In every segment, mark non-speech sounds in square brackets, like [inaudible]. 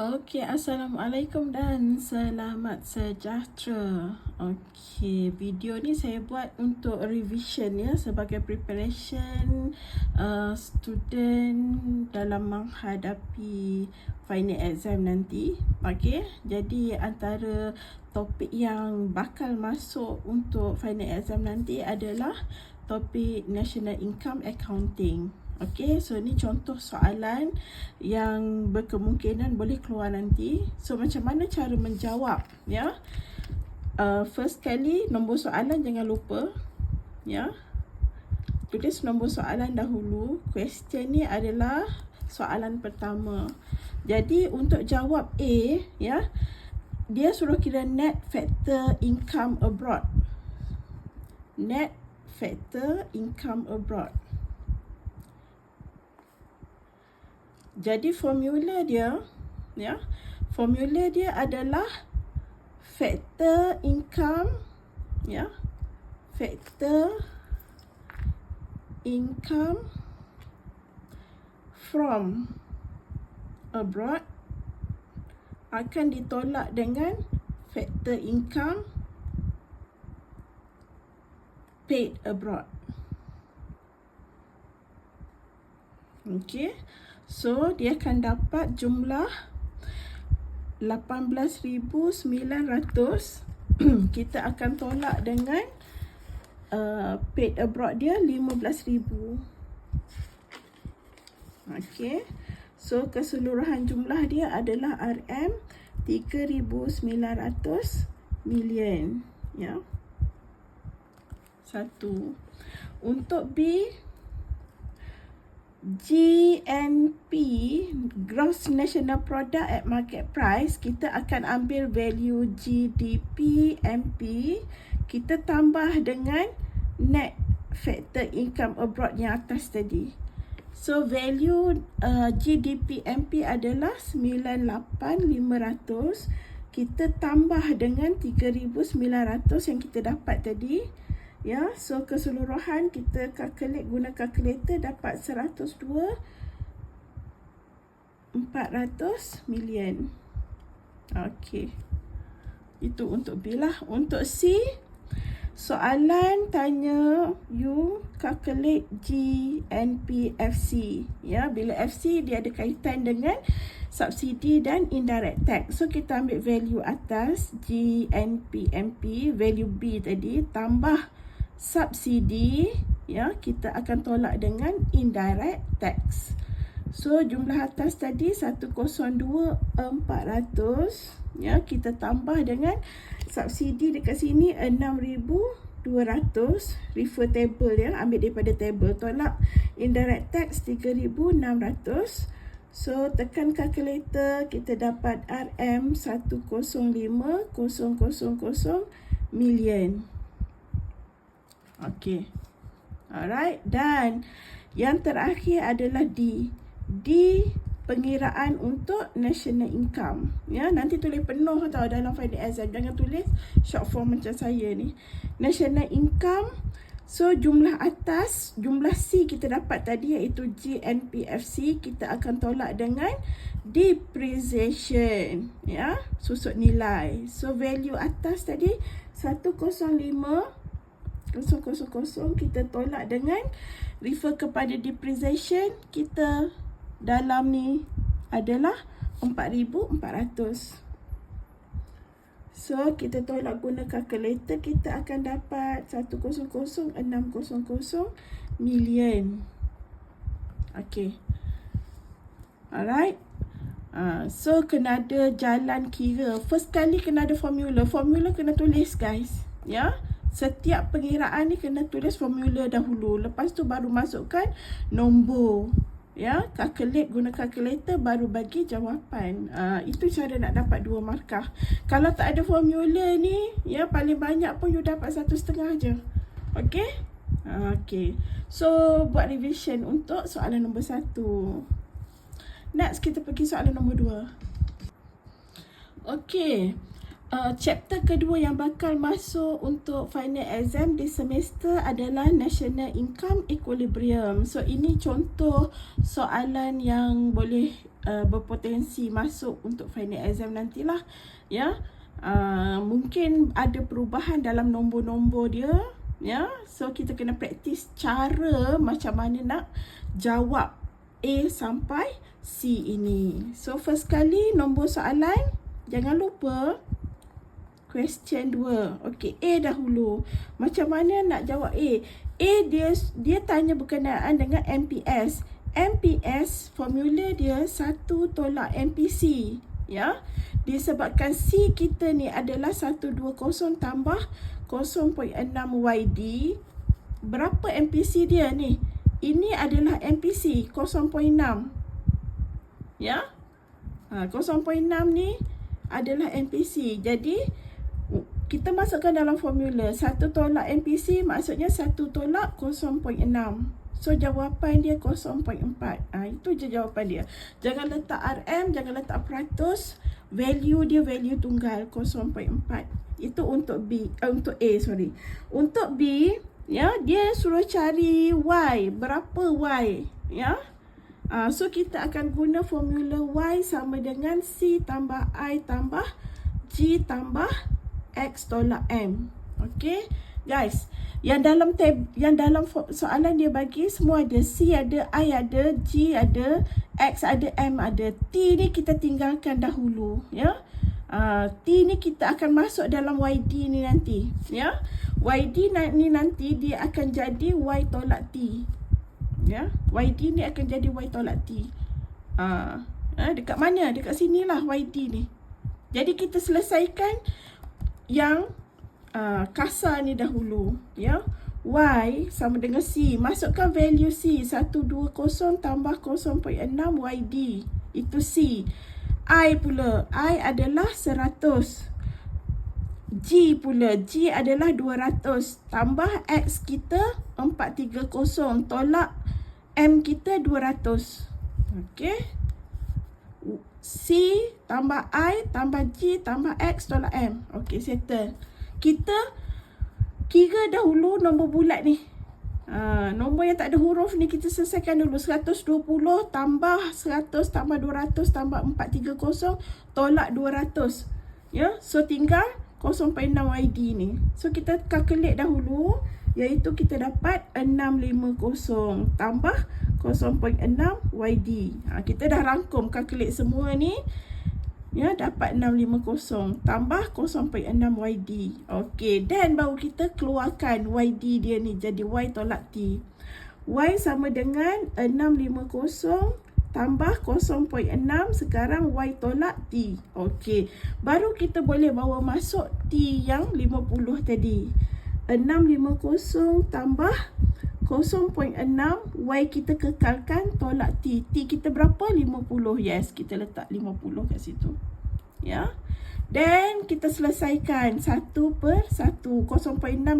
Okey, Assalamualaikum dan selamat sejahtera. Okey, video ni saya buat untuk revision ya sebagai preparation uh, student dalam menghadapi final exam nanti. Okey, jadi antara topik yang bakal masuk untuk final exam nanti adalah topik national income accounting. Okay, so ni contoh soalan yang berkemungkinan boleh keluar nanti. So macam mana cara menjawab, ya? Uh, first kali nombor soalan jangan lupa, ya. Tulis nombor soalan dahulu. Question ni adalah soalan pertama. Jadi untuk jawab A, ya, dia suruh kira net factor income abroad. Net factor income abroad. Jadi formula dia ya. Formula dia adalah factor income ya. Factor income from abroad akan ditolak dengan factor income paid abroad. Okay. So dia akan dapat jumlah 18,900 [clears throat] Kita akan tolak dengan uh, paid abroad dia 15,000 Okay So keseluruhan jumlah dia adalah RM 3,900 million. Ya. Satu. Untuk B GNP Gross National Product at Market Price kita akan ambil value GDP MP kita tambah dengan net factor income abroad yang atas tadi. So value uh, GDP MP adalah 98500 kita tambah dengan 3900 yang kita dapat tadi Ya, so keseluruhan kita calculate guna kalkulator dapat 102 400 million. Okey. Itu untuk B lah. Untuk C, soalan tanya you calculate GNPFC. Ya, bila FC dia ada kaitan dengan subsidi dan indirect tax. So kita ambil value atas GNPMP, value B tadi tambah subsidi ya kita akan tolak dengan indirect tax. So jumlah atas tadi 102400 ya kita tambah dengan subsidi dekat sini 6200 refer table ya ambil daripada table tolak indirect tax 3600 So tekan calculator kita dapat RM 105,000 million. Okey. Alright. Dan yang terakhir adalah D. D pengiraan untuk national income. Ya, nanti tulis penuh tau dalam final exam. Jangan tulis short form macam saya ni. National income So jumlah atas, jumlah C kita dapat tadi iaitu GNPFC kita akan tolak dengan depreciation ya, susut nilai. So value atas tadi 105 kosong kosong kosong kita tolak dengan refer kepada depreciation kita dalam ni adalah 4400 so kita tolak guna calculator kita akan dapat 100600 million. Okey. Alright. Uh, so kena ada jalan kira. First kali kena ada formula. Formula kena tulis guys. Ya? yeah? Setiap pengiraan ni kena tulis formula dahulu. Lepas tu baru masukkan nombor. Ya, calculate guna calculator baru bagi jawapan. Uh, itu cara nak dapat dua markah. Kalau tak ada formula ni, ya paling banyak pun you dapat satu setengah je. Okay? Uh, okay. So, buat revision untuk soalan nombor satu. Next, kita pergi soalan nombor dua. Okay uh, chapter kedua yang bakal masuk untuk final exam di semester adalah national income equilibrium. So ini contoh soalan yang boleh uh, berpotensi masuk untuk final exam nantilah ya. Uh, mungkin ada perubahan dalam nombor-nombor dia ya. So kita kena praktis cara macam mana nak jawab A sampai C ini. So first kali nombor soalan jangan lupa question 2 okey A dahulu. Macam mana nak jawab A? A dia dia tanya berkenaan dengan MPS MPS formula dia satu tolak MPC ya? Disebabkan C kita ni adalah 120 tambah 0.6 YD berapa MPC dia ni? Ini adalah MPC 0.6 ya? Ha, 0.6 ni adalah MPC jadi kita masukkan dalam formula. Satu tolak MPC maksudnya satu tolak 0.6 So jawapan dia 0.4 ha, Itu je jawapan dia. Jangan letak RM Jangan letak peratus. Value dia value tunggal 0.4 Itu untuk B uh, Untuk A sorry. Untuk B ya Dia suruh cari Y. Berapa Y Ya? Uh, So kita akan guna formula Y Sama dengan C tambah I tambah G tambah X tolak M. Okay Guys yang dalam tab yang dalam soalan dia bagi semua ada C ada I ada G ada X ada M ada T ni kita tinggalkan dahulu ya? Uh, T ni kita akan masuk dalam YD ni nanti ya? YD ni nanti dia akan jadi Y tolak T ya? YD ni akan jadi Y tolak T. Uh, uh, dekat mana? Dekat sinilah YD ni. Jadi kita selesaikan yang uh, kasar ni dahulu ya. Y sama dengan c. Masukkan value c. 120 tambah 0.6 yd itu c. I pula. I adalah 100 G pula. G adalah 200 tambah X kita 430 tolak M kita 200 Okey C tambah I tambah G tambah X tolak M Okey settle kita kira dahulu nombor bulat ni. Ha, nombor yang tak ada huruf ni kita selesaikan dulu. 120 tambah 100 tambah 200 tambah 430 tolak 200. Ya, so tinggal 0.6 YD ni. So kita calculate dahulu iaitu kita dapat 650 tambah 0.6 YD. Ha, kita dah rangkum calculate semua ni ya dapat 650 tambah 0.6 YD. Okey, dan baru kita keluarkan YD dia ni jadi Y tolak T. Y sama dengan 650 tambah 0.6 sekarang Y tolak T. Okey, baru kita boleh bawa masuk T yang 50 tadi. 650 tambah 0.6 Y kita kekalkan tolak T T kita berapa? 50 Yes kita letak 50 kat situ Ya Dan kita selesaikan 1 per 1 0.6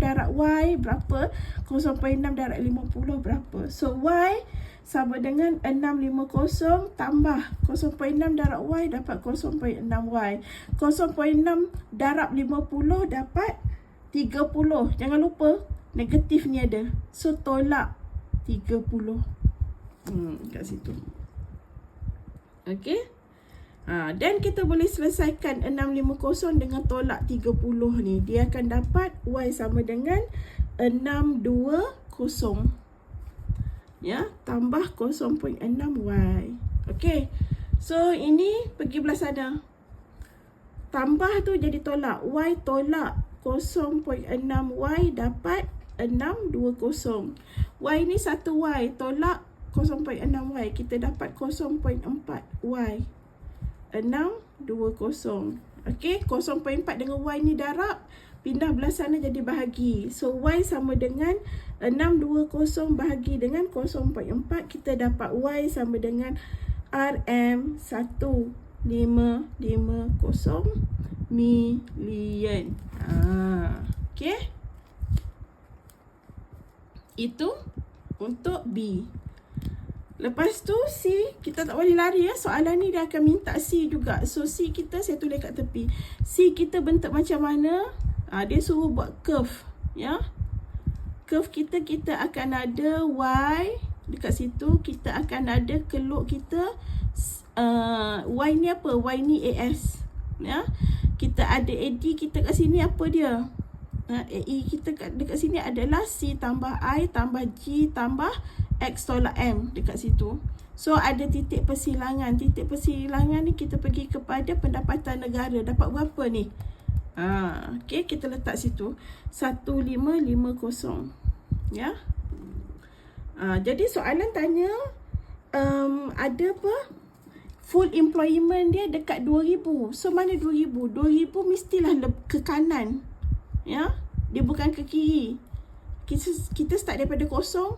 darab Y berapa? 0.6 darab 50 berapa? So Y sama dengan 650 tambah 0.6 darab Y dapat 0.6 Y 0.6 darab 50 dapat 30 Jangan lupa negatif ni ada. So tolak 30. Hmm, kat situ. Okey. Ha, dan kita boleh selesaikan 650 dengan tolak 30 ni. Dia akan dapat Y sama dengan 620. Ya, tambah 0.6 Y. Okey. So ini pergi belah sana. Tambah tu jadi tolak. Y tolak 0.6 Y dapat 620. Y ni 1Y tolak 0.6Y. Kita dapat 0.4Y. 620. Okey, 0.4 dengan Y ni darab. Pindah belah sana jadi bahagi. So, Y sama dengan 620 bahagi dengan 0.4. Kita dapat Y sama dengan RM 1550 million. Ah, okay. Itu untuk B. Lepas tu C, kita tak boleh lari ya. Soalan ni dia akan minta C juga. So C kita saya tulis kat tepi. C kita bentuk macam mana? Ha, dia suruh buat curve. Ya. Curve kita, kita akan ada Y. Dekat situ kita akan ada keluk kita uh, Y ni apa? Y ni AS. Ya. Kita ada AD kita kat sini apa dia? Uh, AE kita kat, dekat sini adalah C tambah I tambah G tambah X tolak M dekat situ. So ada titik persilangan. Titik persilangan ni kita pergi kepada pendapatan negara. Dapat berapa ni? Ha, okay, kita letak situ. 1550. Ya. Ha, jadi soalan tanya um, ada apa? Full employment dia dekat 2000. So mana 2000? 2000 mestilah ke kanan. Ya. Dia bukan ke kiri. Kita, kita start daripada kosong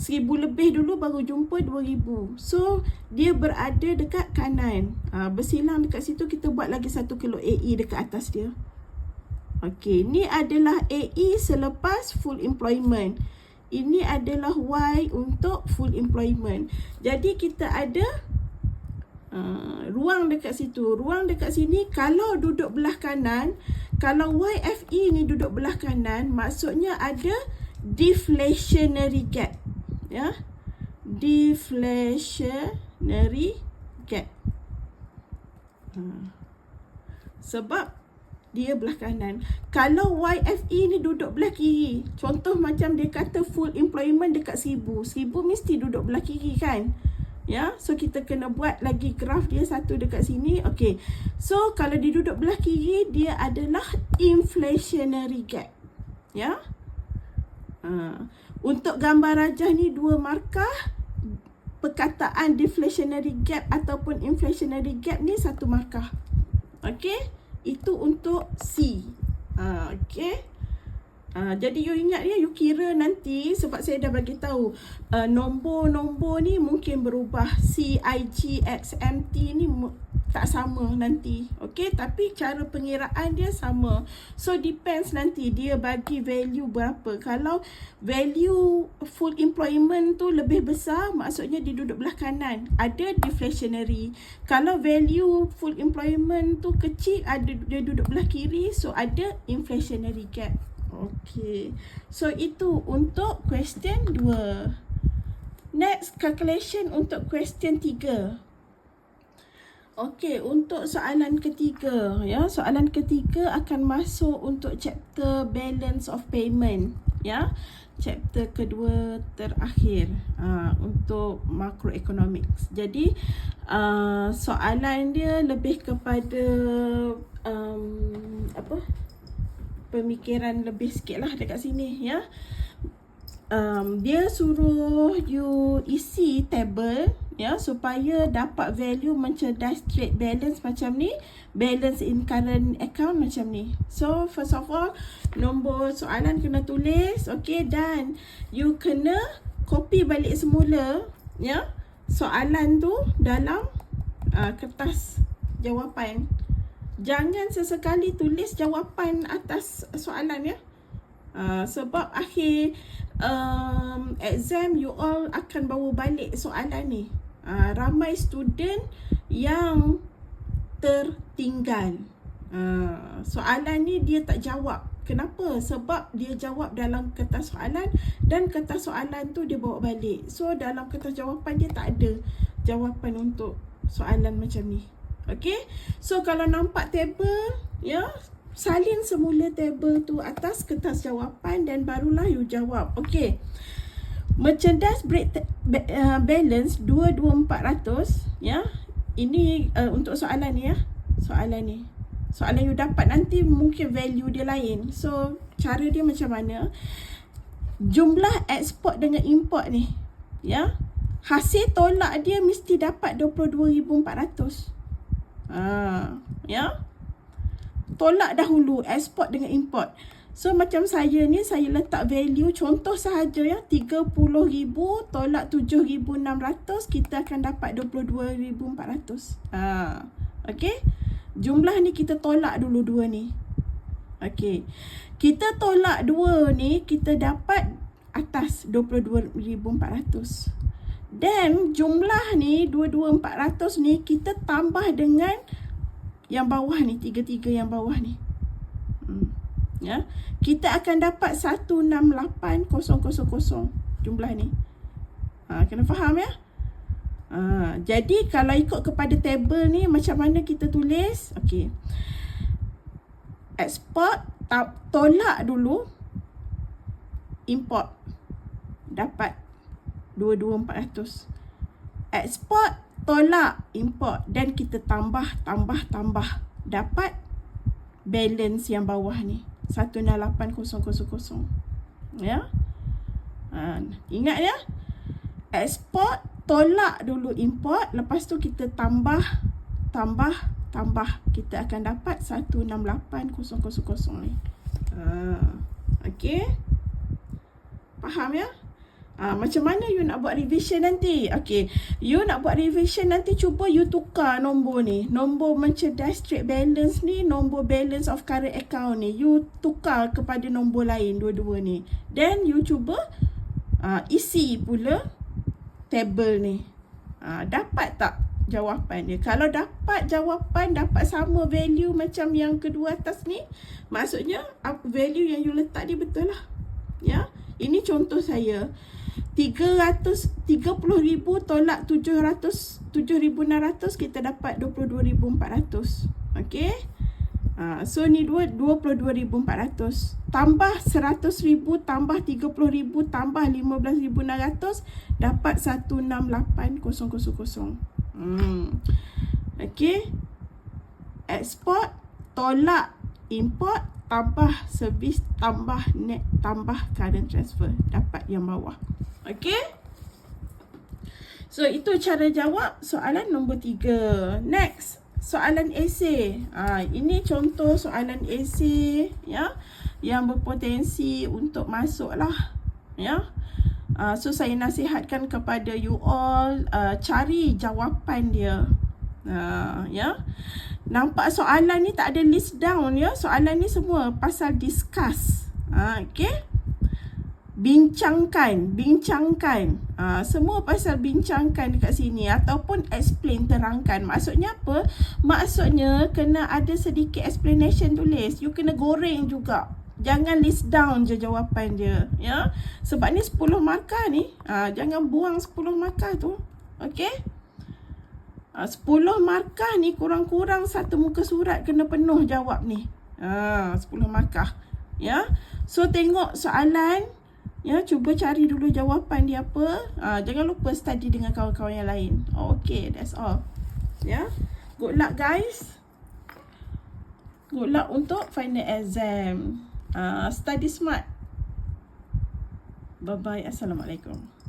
seribu lebih dulu baru jumpa dua ribu. So dia berada dekat kanan. Ha, bersilang dekat situ kita buat lagi satu kilo AE dekat atas dia. Okey, ni adalah AE selepas full employment. Ini adalah Y untuk full employment. Jadi kita ada uh, ruang dekat situ. Ruang dekat sini kalau duduk belah kanan, kalau YFE ni duduk belah kanan, maksudnya ada deflationary gap ya? Deflationary gap. Ha. sebab dia belah kanan. Kalau YFE ni duduk belah kiri contoh macam dia kata full employment dekat seribu. Seribu mesti duduk belah kiri kan ya so kita kena buat lagi graf dia satu dekat sini okey so kalau dia duduk belah kiri dia adalah inflationary gap ya ha. Untuk gambar rajah ni dua markah perkataan deflationary gap ataupun inflationary gap ni satu markah. Okey? Itu untuk C. Ha, okey. Ha, jadi you ingat ya, you kira nanti sebab saya dah bagi tahu uh, nombor-nombor ni mungkin berubah C, I, G, X, M, T ni tak sama nanti. Okay, tapi cara pengiraan dia sama. So, depends nanti dia bagi value berapa. Kalau value full employment tu lebih besar, maksudnya dia duduk belah kanan. Ada deflationary. Kalau value full employment tu kecil, ada dia duduk belah kiri. So, ada inflationary gap. Okay. So, itu untuk question 2. Next, calculation untuk question 3. Okey, untuk soalan ketiga, ya, soalan ketiga akan masuk untuk chapter balance of payment, ya. Chapter kedua terakhir uh, untuk macroeconomics. Jadi, uh, soalan dia lebih kepada um, apa? Pemikiran lebih sikit lah dekat sini, ya. Um, dia suruh you isi table ya supaya dapat value mencerdas trade balance macam ni balance in current account macam ni so first of all nombor soalan kena tulis okay dan you kena copy balik semula ya soalan tu dalam uh, kertas jawapan jangan sesekali tulis jawapan atas soalan ya uh, sebab akhir um, exam you all akan bawa balik soalan ni uh, ramai student yang tertinggal. Uh, soalan ni dia tak jawab. Kenapa? Sebab dia jawab dalam kertas soalan dan kertas soalan tu dia bawa balik. So dalam kertas jawapan dia tak ada jawapan untuk soalan macam ni. Okay? So kalau nampak table, ya, salin semula table tu atas kertas jawapan dan barulah you jawab. Okay. Merchandise break uh, balance 22400 ya. Ini uh, untuk soalan ni ya. Soalan ni. Soalan you dapat nanti mungkin value dia lain. So cara dia macam mana? Jumlah ekspor dengan import ni. Ya. Hasil tolak dia mesti dapat 22400. Ah, ya. Tolak dahulu ekspor dengan import. So macam saya ni saya letak value contoh sahaja ya 30,000 tolak 7,600 kita akan dapat 22,400. Ha. Okey. Jumlah ni kita tolak dulu dua ni. Okey. Kita tolak dua ni kita dapat atas 22,400. Dan jumlah ni 22,400 ni kita tambah dengan yang bawah ni tiga-tiga yang bawah ni. Hmm ya kita akan dapat 168000 jumlah ni ha kena faham ya Ha, jadi kalau ikut kepada table ni macam mana kita tulis? Okey. Export tolak dulu import dapat 22400. Export tolak import dan kita tambah tambah tambah dapat balance yang bawah ni 18000 ya. Ha, ingat ya. Export tolak dulu import lepas tu kita tambah tambah tambah kita akan dapat 168000 ni. Ha okey. Faham ya? Ha, macam mana you nak buat revision nanti? Okey, you nak buat revision nanti cuba you tukar nombor ni. Nombor mencerdas trade balance ni, nombor balance of current account ni. You tukar kepada nombor lain dua-dua ni. Then you cuba uh, isi pula table ni. Ha, dapat tak jawapan dia? Kalau dapat jawapan, dapat sama value macam yang kedua atas ni, maksudnya value yang you letak ni betul lah. Ya, ini contoh saya. 330,000 tolak 700 7,600 kita dapat 22,400. Okey. Ha, so ni dua 22,400 tambah 100,000 tambah 30,000 tambah 15,600 dapat 168,000. Hmm. Okey. Export tolak import tambah servis tambah net tambah current transfer dapat yang bawah. Okey. So itu cara jawab soalan nombor tiga. Next soalan esei. Ha, ini contoh soalan esei ya yang berpotensi untuk masuk lah ya. Uh, so saya nasihatkan kepada you all uh, cari jawapan dia. Uh, ya. Nampak soalan ni tak ada list down ya. Soalan ni semua pasal discuss. Uh, okay bincangkan, bincangkan. Ha, semua pasal bincangkan dekat sini ataupun explain terangkan. Maksudnya apa? Maksudnya kena ada sedikit explanation tulis. You kena goreng juga. Jangan list down je jawapan dia, ya. Sebab ni 10 markah ni. Ha, jangan buang 10 markah tu. Okey? Ha, 10 markah ni kurang-kurang satu muka surat kena penuh jawab ni. Ha, 10 markah. Ya. So tengok soalan Ya, cuba cari dulu jawapan dia apa. Ha, jangan lupa study dengan kawan-kawan yang lain. Okay, that's all. Ya. Good luck guys. Good luck untuk final exam. Uh, study smart. Bye-bye. Assalamualaikum.